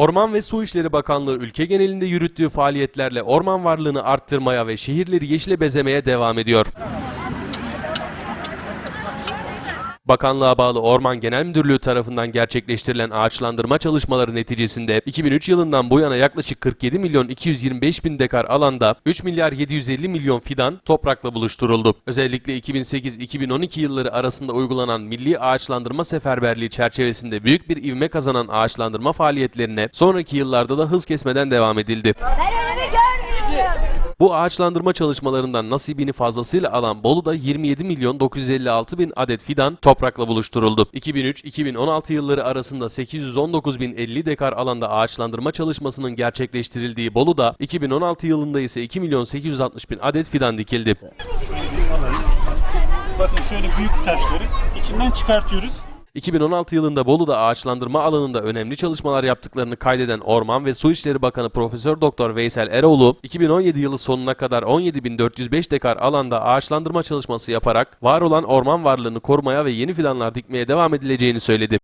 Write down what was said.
Orman ve Su İşleri Bakanlığı ülke genelinde yürüttüğü faaliyetlerle orman varlığını arttırmaya ve şehirleri yeşile bezemeye devam ediyor. Bakanlığa bağlı Orman Genel Müdürlüğü tarafından gerçekleştirilen ağaçlandırma çalışmaları neticesinde 2003 yılından bu yana yaklaşık 47 milyon 225 bin dekar alanda 3 milyar 750 milyon fidan toprakla buluşturuldu. Özellikle 2008-2012 yılları arasında uygulanan milli ağaçlandırma seferberliği çerçevesinde büyük bir ivme kazanan ağaçlandırma faaliyetlerine sonraki yıllarda da hız kesmeden devam edildi. Bu ağaçlandırma çalışmalarından nasibini fazlasıyla alan Bolu'da 27 milyon 956 bin adet fidan toprakla buluşturuldu. 2003-2016 yılları arasında 819 bin 50 dekar alanda ağaçlandırma çalışmasının gerçekleştirildiği Bolu'da 2016 yılında ise 2 milyon 860 bin adet fidan dikildi. Bakın şöyle büyük taşları içinden çıkartıyoruz. 2016 yılında Bolu'da ağaçlandırma alanında önemli çalışmalar yaptıklarını kaydeden Orman ve Su İşleri Bakanı Profesör Doktor Veysel Eroğlu, 2017 yılı sonuna kadar 17.405 dekar alanda ağaçlandırma çalışması yaparak var olan orman varlığını korumaya ve yeni fidanlar dikmeye devam edileceğini söyledi.